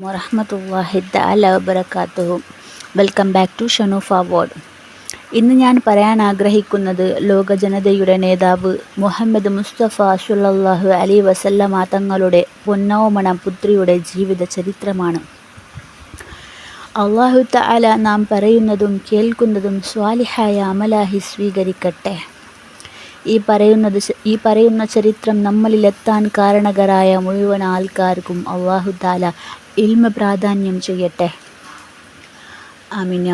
വറഹമത്തല്ലാഹി തആല വബറകാതുഹു welcome back to Shanoof award ഇന്ന് ഞാൻ പറയാൻ ആഗ്രഹിക്കുന്നത് ലോക ജനതയുടെ നേതാവ് മുഹമ്മദ് മുസ്തഫ സുല്ലാഹു അലി വസല്ലമ തങ്ങളുടെ പൊന്നോമണ പുത്രിയുടെ ജീവിത ചരിത്രമാണ്. അള്ളാഹു തആല നാം പറയുന്നതും കേൾക്കുന്നതും സ്വാലിഹായ അമലാഹി സ്വീകരിക്കട്ടെ. ഈ പറയുന്നത് ഈ പറയുന്ന ചരിത്രം നമ്മളിലെത്താൻ കാരണകരായ മുഴുവൻ ആൾക്കാർക്കും അള്ളാഹു താല ഇൽമ പ്രാധാന്യം ചെയ്യട്ടെ. ആമീൻ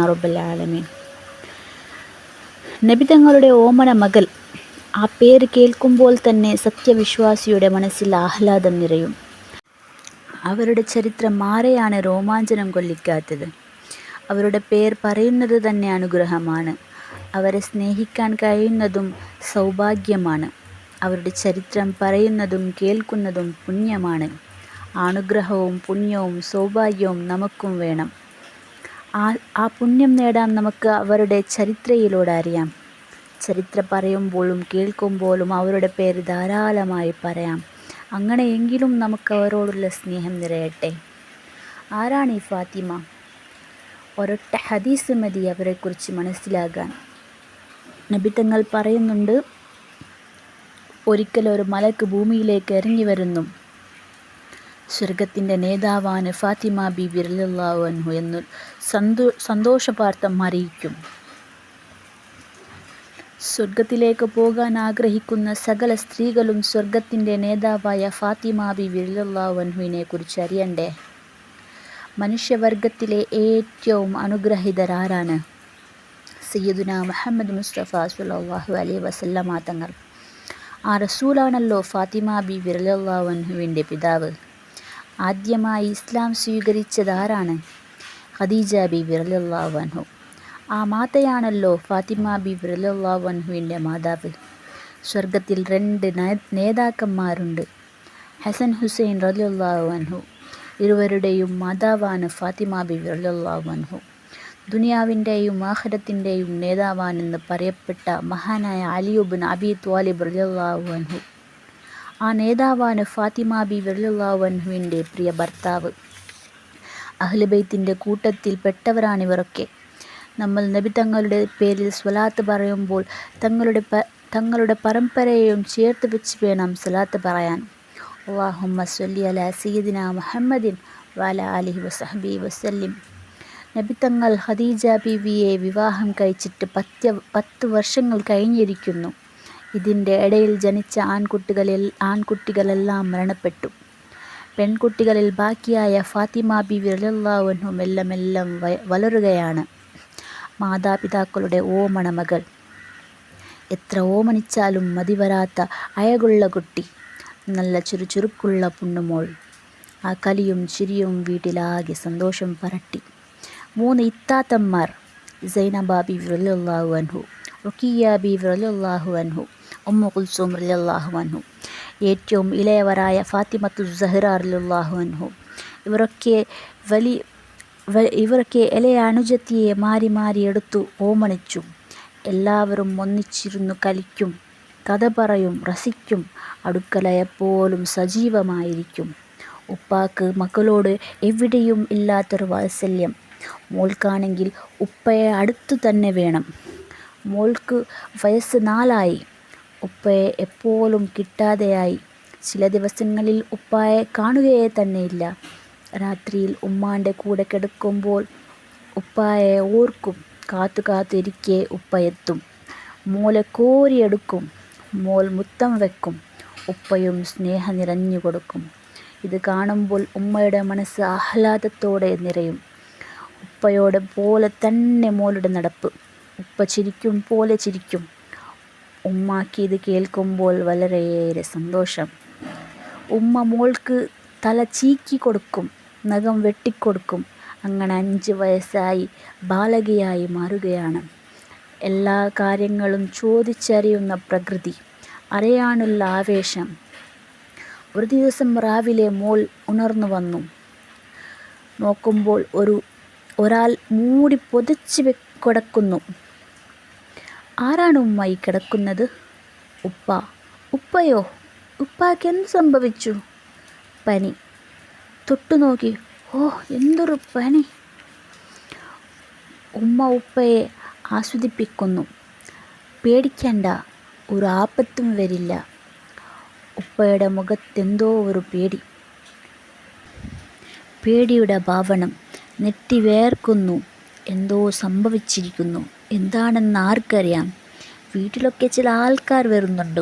നബിതങ്ങളുടെ ഓമന മകൾ ആ പേര് കേൾക്കുമ്പോൾ തന്നെ സത്യവിശ്വാസിയുടെ മനസ്സിൽ ആഹ്ലാദം നിറയും. അവരുടെ ചരിത്രം ആരെയാണ് രോമാഞ്ചനം കൊല്ലിക്കാത്തത്. അവരുടെ പേർ പറയുന്നത് തന്നെ അനുഗ്രഹമാണ്. അവരെ സ്നേഹിക്കാൻ കഴിയുന്നതും സൗഭാഗ്യമാണ്. അവരുടെ ചരിത്രം പറയുന്നതും കേൾക്കുന്നതും പുണ്യമാണ്. അനുഗ്രഹവും പുണ്യവും സൗഭാഗ്യവും നമുക്കും വേണം. ആ ആ പുണ്യം നേടാൻ നമുക്ക് അവരുടെ ചരിത്രയിലൂടെ അറിയാം. ചരിത്രം പറയുമ്പോഴും കേൾക്കുമ്പോഴും അവരുടെ പേര് ധാരാളമായി പറയാം. അങ്ങനെയെങ്കിലും നമുക്ക് അവരോടുള്ള സ്നേഹം നിറയട്ടെ. ആരാണ് ഈ ഫാത്തിമ? ഒരൊറ്റ ഹദീസ് മതി അവരെക്കുറിച്ച് മനസ്സിലാകാൻ. നബിത്തങ്ങൾ പറയുന്നുണ്ട് ഒരിക്കൽ ഒരു മലക്ക് ഭൂമിയിലേക്ക് ഇറങ്ങി വരുന്നു. സ്വർഗത്തിന്റെ നേതാവാണ് ഫാത്തിമ ബി വിരലാഹു അൻഹു എന്ന് സന്തോ സന്തോഷവാർത്തം അറിയിക്കും. സ്വർഗത്തിലേക്ക് പോകാൻ ആഗ്രഹിക്കുന്ന സകല സ്ത്രീകളും സ്വർഗത്തിന്റെ നേതാവായ ഫാത്തിമ ബി വിരലാഹു അൻഹുവിനെ കുറിച്ച് അറിയണ്ടേ? മനുഷ്യവർഗത്തിലെ ഏറ്റവും അനുഗ്രഹിതരാരാണ് സയ്യിദുന മുഹമ്മദ് മുസ്തഫ സുല്ലാഹു അലൈ വസല്ലമ തങ്ങൾ. ആ റസൂലാണല്ലോ ഫാത്തിമ ബി വിരലാഹുവിന്റെ പിതാവ്. ആദ്യമായി ഇസ്ലാം സ്വീകരിച്ചത് ആരാണ് ഖദീജ ബി വിരലാഹു ആ മാതയാണല്ലോ ഫാത്തിമ ബി വിരലാഹുവിന്റെ മാതാവ്. സ്വർഗത്തിൽ രണ്ട് നേതാക്കന്മാരുണ്ട്. ഹസൻ ഹുസൈൻ റലിയുള്ളാഹു അൻഹു. ഇരുവരുടെയും മാതാവാണ് ഫാത്തിമ ബി വിരലാഹു അൻഹു. ദുനിയാവിന്റെയും ആഹ്റത്തിന്റെയും നേതാവാണെന്ന് പറയപ്പെട്ട മഹാനായ അലിയുബിൻ അബി ത്വാലിബ് റലിയുള്ളാഹു അൻഹു. ആ നേതാവാണ് ഫാത്തിമ ബി വെള്ളുള്ളാവൻഹുവിന്റെ പ്രിയ ഭർത്താവ്. അഹ്ലബൈത്തിന്റെ കൂട്ടത്തിൽ പെട്ടവരാണിവരൊക്കെ. നമ്മൾ നബി തങ്ങളുടെ പേരിൽ സ്വലാത്ത് പറയുമ്പോൾ തങ്ങളുടെ തങ്ങളുടെ പരമ്പരയെയും ചേർത്ത് വെച്ച് വേണം സ്വലാത്ത് പറയാൻ. അള്ളാഹുമ്മ സല്ലി അല സീദിന മുഹമ്മദിൻ വാല അലിഹി വസഹബി വസല്ലിം. നബിത്തങ്ങൾ ഖദീജ ബീവിയെ വിവാഹം കഴിച്ചിട്ട് പത്ത് പത്ത് വർഷങ്ങൾ കഴിഞ്ഞിരിക്കുന്നു. ഇതിന്റെ ഇടയിൽ ജനിച്ച ആൺകുട്ടികളിൽ ആൺകുട്ടികളെല്ലാം മരണപ്പെട്ടു. പെൺകുട്ടികളിൽ ബാക്കിയായ ഫാത്തിമ ബി വിരലാവനും എല്ലാം മെല്ലെ വളരുകയാണ്. മാതാപിതാക്കളുടെ ഓമണ മകൾ എത്ര ഓമനിച്ചാലും മതിവരാത്ത അഴകുള്ള കുട്ടി. നല്ല ചുറുചുറുക്കുള്ള പുണ്ണുമോൾ ആ കലിയും ചിരിയും വീട്ടിലാകെ സന്തോഷം പരട്ടി. മൂന്ന് ഇത്താത്തന്മാർ. സൈനബ ബി റലിയല്ലാഹു അൻഹു റുക്കിയ ബി റലിയല്ലാഹു അൻഹു. ഉമ്മു കുൽസൂം റലിയല്ലാഹു അൻഹു. ഏറ്റവും ഇളയവരായ ഫാത്തിമത്തു സഹ്റ റലിയല്ലാഹു അൻഹു. ഇവരൊക്കെ വലിയ ഇവരൊക്കെ ഇലയ അണുജത്തിയെ മാറി മാറി എടുത്തു ഓമണിച്ചു. എല്ലാവരും ഒന്നിച്ചിരുന്നു കളിക്കും കഥ പറയും രസിക്കും അടുക്കള എപ്പോഴും സജീവമായിരിക്കും. ഉപ്പാക്ക് മക്കളോട് എവിടെയും ഇല്ലാത്തൊരു വാത്സല്യം. മോൾക്കാണെങ്കിൽ ഉപ്പയെ അടുത്തു തന്നെ വേണം. മോൾക്ക് വയസ്സ് നാലായി. ഉപ്പയെ എപ്പോഴും കിട്ടാതെയായി. ചില ദിവസങ്ങളിൽ ഉപ്പായെ കാണുകയെ തന്നെയില്ല. രാത്രിയിൽ ഉമ്മാന്റെ കൂടെ കിടക്കുമ്പോൾ ഉപ്പായെ ഓർക്കും. കാത്തു കാത്തിരിക്കെ ഉപ്പയെത്തും മോലെ കോരിയെടുക്കും. മോൾ മുത്തം വെക്കും. ഉപ്പയും സ്നേഹം നിറഞ്ഞു കൊടുക്കും. ഇത് കാണുമ്പോൾ ഉമ്മയുടെ മനസ്സ് ആഹ്ലാദത്തോടെ നിറയും. ഉപ്പയോടെ പോലെ തന്നെ മോളുടെ നടപ്പ്. ഉപ്പ ചിരിക്കും പോലെ ചിരിക്കും. ഉമ്മാക്ക് ഇത് കേൾക്കുമ്പോൾ വളരെയേറെ സന്തോഷം. ഉമ്മ മോൾക്ക് തല ചീക്കി കൊടുക്കും നഖം വെട്ടിക്കൊടുക്കും. അങ്ങനെ അഞ്ച് വയസ്സായി ബാലകയായി മാറുകയാണ്. എല്ലാ കാര്യങ്ങളും ചോദിച്ചറിയുന്ന പ്രകൃതി അറിയാനുള്ള ആവേശം. ഒരു ദിവസം രാവിലെ മോൾ ഉണർന്നു വന്നു. നോക്കുമ്പോൾ ഒരു ഒരാൾ മൂടി പൊതിച്ച് കിടക്കുന്നു. ആരാണ് ഉമ്മ കിടക്കുന്നത്? ഉപ്പ. ഉപ്പയോ? ഉപ്പാക്ക് എന്ത് സംഭവിച്ചു? പനി. തൊട്ടുനോക്കി ഓ എന്തൊരു പനി. ഉമ്മ ഉപ്പയെ ആസ്വദിപ്പിക്കുന്നു. പേടിക്കണ്ട. ഒരു ആപത്തും വരില്ല. ഉപ്പയുടെ മുഖത്തെന്തോ ഒരു പേടി. പേടിയുടെ ഭാവനം നെറ്റി വേർക്കുന്നു എന്തോ സംഭവിച്ചിരിക്കുന്നു. എന്താണെന്ന് ആർക്കറിയാം. വീട്ടിലൊക്കെ ചില ആൾക്കാർ വരുന്നുണ്ട്.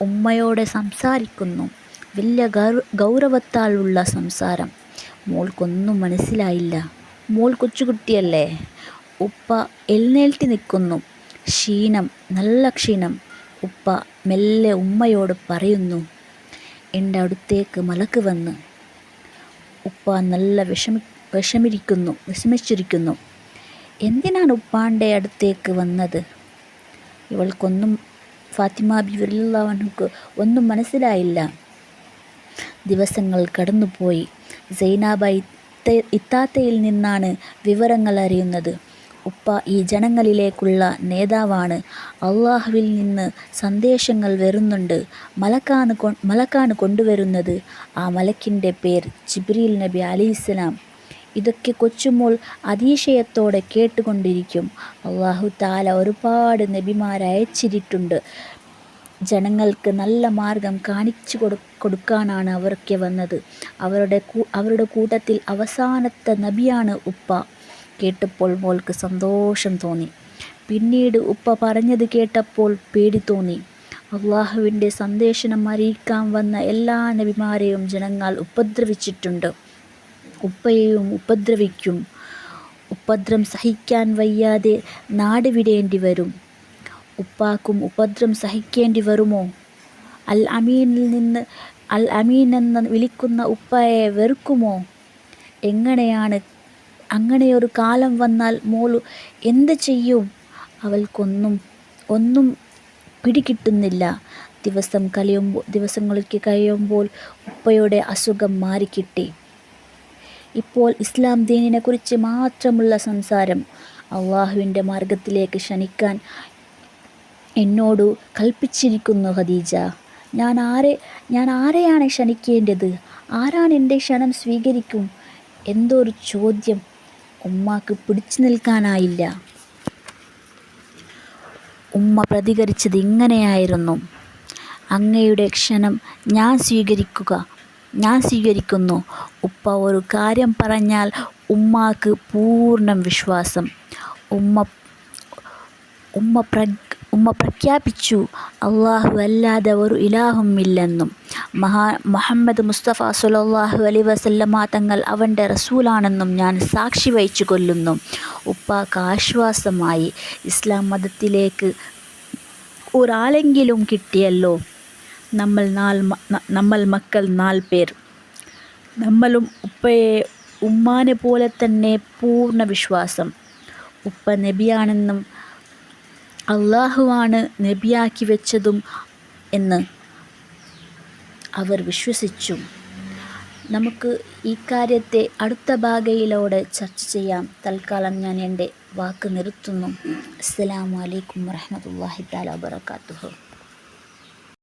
ഉമ്മയോടെ സംസാരിക്കുന്നു. വലിയ ഗൗരവത്താലുള്ള സംസാരം. മോൾക്കൊന്നും മനസ്സിലായില്ല. മോൾ കൊച്ചുകുട്ടിയല്ലേ? ഉപ്പ എഴുന്നേൽറ്റി നിൽക്കുന്നു. ക്ഷീണം നല്ല ക്ഷീണം. ഉപ്പ മെല്ലെ ഉമ്മയോട് പറയുന്നു. എന്റെ അടുത്തേക്ക് മലക്ക് വന്ന്. ഉപ്പ നല്ല വിഷമി വിഷമിരിക്കുന്നു വിഷമിച്ചിരിക്കുന്നു. എന്തിനാണ് ഉപ്പാന്റെ അടുത്തേക്ക് വന്നത്? ഇവൾക്കൊന്നും ഫാത്തിമ ബിവലിള്ളവനുക്ക് ഒന്നും മനസ്സിലായില്ല. ദിവസങ്ങൾ കടന്നുപോയി. സൈനാബ ഇത്താത്തയിൽ നിന്നാണ് വിവരങ്ങൾ അറിയുന്നത്. ഉപ്പ ഈ ജനങ്ങളിലേക്കുള്ള നേതാവാണ്. അള്ളാഹുവിൽ നിന്ന് സന്ദേശങ്ങൾ വരുന്നുണ്ട്. മലക്കാണ് മലക്കാണ് കൊണ്ടുവരുന്നത്. ആ മലക്കിന്റെ പേർ ജിബ്രീൽ നബി അലിസ്ലാം ഇതൊക്കെ കൊച്ചുമോൾ അതിശയത്തോടെ കേട്ടുകൊണ്ടിരിക്കും. അള്ളാഹു താല ഒരുപാട് നബിമാരയച്ചിട്ടുണ്ട് ജനങ്ങൾക്ക് നല്ല മാർഗം കാണിച്ചു കൊടു കൊടുക്കാനാണ് അവരൊക്കെ വന്നത്. അവരുടെ അവരുടെ കൂട്ടത്തിൽ അവസാനത്തെ നബിയാണ് ഉപ്പ. കേട്ടപ്പോൾ മോൾക്ക് സന്തോഷം തോന്നി. പിന്നീട് ഉപ്പ പറഞ്ഞത് കേട്ടപ്പോൾ പേടി തോന്നി. അള്ളാഹുവിന്റെ സന്ദേശനം അറിയിക്കാൻ വന്ന എല്ലാ നബിമാരെയും ജനങ്ങൾ ഉപദ്രവിച്ചിട്ടുണ്ട്. ഉപ്പയെയും ഉപദ്രവിക്കും. ഉപദ്രം സഹിക്കാൻ വയ്യാതെ നാട് വിടേണ്ടി വരും. ഉപ്പാക്കും ഉപദ്രം സഹിക്കേണ്ടി വരുമോ? അൽ അമീനിൽ നിന്ന് അൽ അമീൻ എന്ന് വിളിക്കുന്ന ഉപ്പയെ വെറുക്കുമോ? എങ്ങനെയാണ് അങ്ങനെയൊരു കാലം വന്നാൽ മോളു എന്ത് ചെയ്യും? അവൾക്കൊന്നും ഒന്നും പിടികിട്ടുന്നില്ല. ദിവസം കഴിയുമ്പോൾ ദിവസങ്ങൾക്ക് കഴിയുമ്പോൾ ഉപ്പയുടെ അസുഖം മാറിക്കിട്ടി. ഇപ്പോൾ ഇസ്ലാം ദീനിനെ ദീനിനെക്കുറിച്ച് മാത്രമുള്ള സംസാരം അള്ളാഹുവിന്റെ മാർഗത്തിലേക്ക് ക്ഷണിക്കാൻ എന്നോട് കൽപ്പിച്ചിരിക്കുന്നു ഖദീജ. ഞാൻ ആരെ ഞാൻ ആരെയാണ് ക്ഷണിക്കേണ്ടത്? ആരാണ് എന്റെ ക്ഷണം സ്വീകരിക്കും? എന്തൊരു ചോദ്യം. ഉമ്മാക്ക് പിടിച്ചു നിൽക്കാനായില്ല. ഉമ്മ പ്രതികരിച്ചത് ഇങ്ങനെയായിരുന്നു. അങ്ങയുടെ ക്ഷണം ഞാൻ സ്വീകരിക്കുക. ഞാൻ സ്വീകരിക്കുന്നു. ഉപ്പ ഒരു കാര്യം പറഞ്ഞാൽ ഉമ്മാക്ക് പൂർണ വിശ്വാസം. ഉമ്മ ഉമ്മ പ്ര ഉമ്മ പ്രഖ്യാപിച്ചു അള്ളാഹു അല്ലാതെ ഒരു ഇലാഹുമില്ലെന്നും മഹാ മുഹമ്മദ് മുസ്തഫ സുലല്ലാഹു അലൈ വസല്ലമ തങ്ങൾ അവന്റെ റസൂലാണെന്നും ഞാൻ സാക്ഷി വഹിച്ചു കൊല്ലുന്നു. ഉപ്പാക്ക് ആശ്വാസമായി. ഇസ്ലാം മതത്തിലേക്ക് ഒരാളെങ്കിലും കിട്ടിയല്ലോ. നമ്മൾ നാല് നമ്മൾ മക്കൾ നാല് പേർ. നമ്മളും ഉപ്പയെ ഉമ്മാനെ പോലെ തന്നെ പൂർണ വിശ്വാസം. ഉപ്പ നബിയാണെന്നും അള്ളാഹുവാണ് നബിയാക്കി വെച്ചതും എന്ന് അവർ വിശ്വസിച്ചു. നമുക്ക് ഈ കാര്യത്തെ അടുത്ത ഭാഗയിലൂടെ ചർച്ച ചെയ്യാം. തൽക്കാലം ഞാൻ എന്റെ വാക്ക് നിർത്തുന്നു. അസ്സലാമു അലൈക്കും വറഹമത്തല്ലാഹി താല വാബർക്കാത്തുഹു